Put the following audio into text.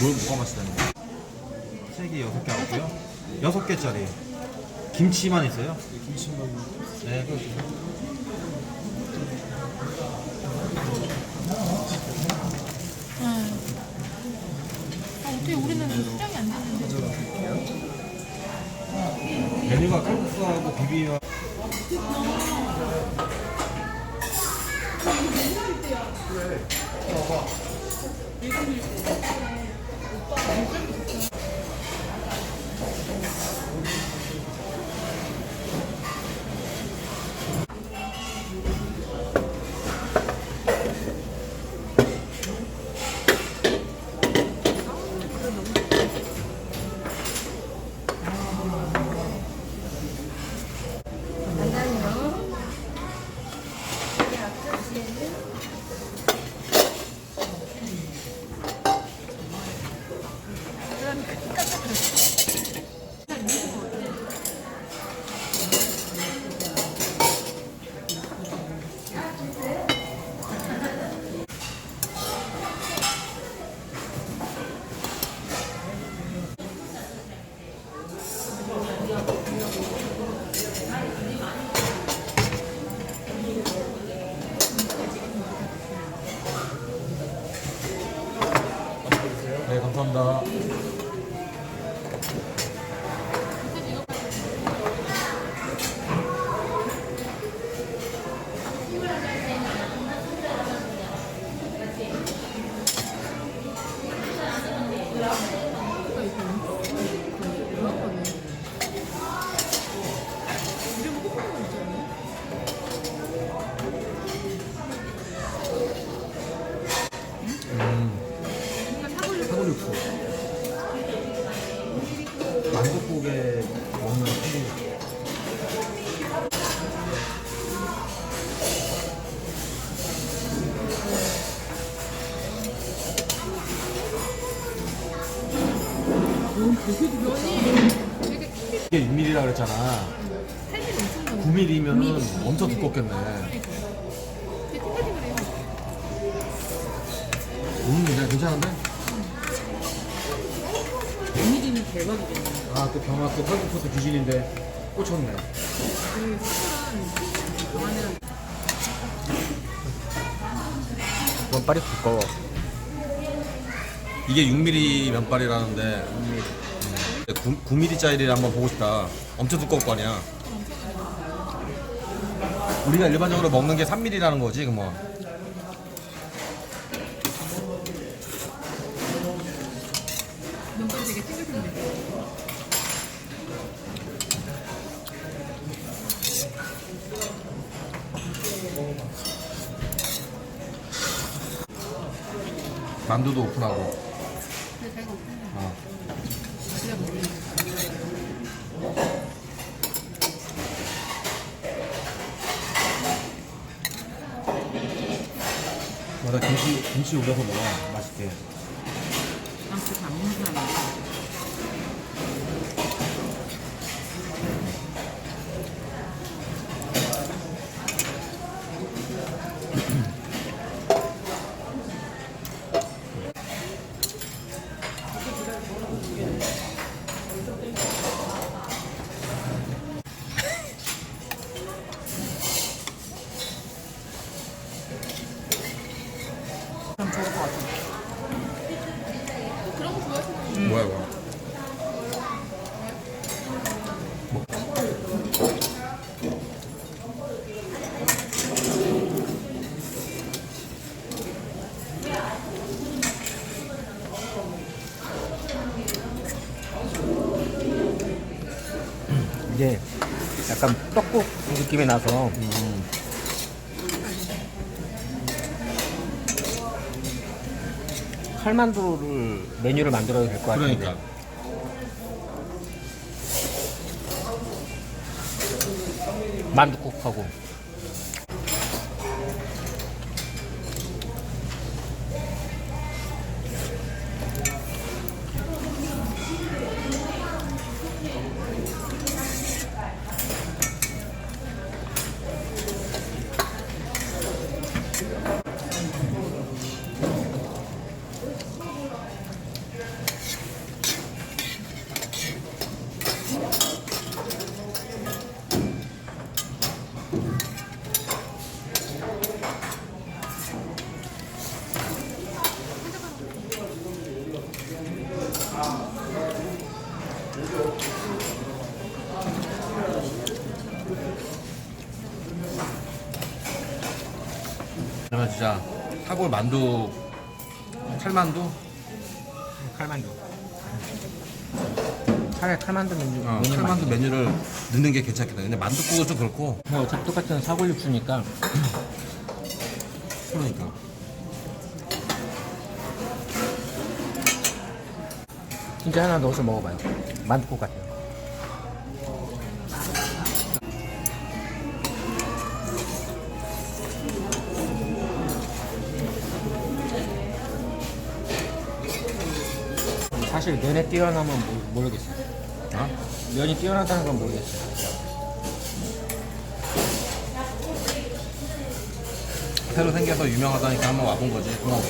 뭘 뭐가 맛있다는 거야? 세 개, 여섯 개 하고요. 여섯 개짜리. 김치만 있어요? 김치만. 네. 아, 어떻게 우리는 수량이 안 되는데. 메뉴가 칼국수하고 비 빔 네, 감사합니다. 만두국에 먹는 사골육수. 이게 6mm라 그랬잖아. 9mm면은 엄청 두껍겠네. 음, 네, 괜찮은데? 대박이겠네. 아, 또 병아 또 칼국수 귀신인데 꽂혔네. 면발이 두꺼워. 이게 6mm 면발이라는데 음, 9, 9mm짜리를 한번 보고 싶다. 엄청 두꺼울 거 아니야. 우리가 일반적으로 먹는 게 3mm라는 거지, 그 뭐. 만두도 오픈하고. 근데 없는 어. 그래 먹는 맞아, 김치, 김치 올려서 먹어. 맛있게. 먹는 사람이야. 그럼 좋을 것 같아. 그런 거 좋아하시는 뭐야, 이거? 이게 약간 떡국 느낌이 나서. 칼만두를 메뉴를 만들어도 될 것 같은데. 그러니까. 만두국하고 진짜 사골 만두 칼만두 칼만두. 차라리 칼만두 메뉴. 어, 메뉴 칼만두. 메뉴를 넣는 게 괜찮겠다 근데 만두국은 좀 그렇고 뭐 어차피 똑같은 사골 육수니까 그러니까 진짜 하나 넣어서 먹어봐요. 만두국 같아요. 사실 면에 뛰어나면 모- 모르겠어요. 어? 면이 뛰어나다는 건 모르겠어요. 새로 생겨서 유명하다니까 한번 와본 거지 뭐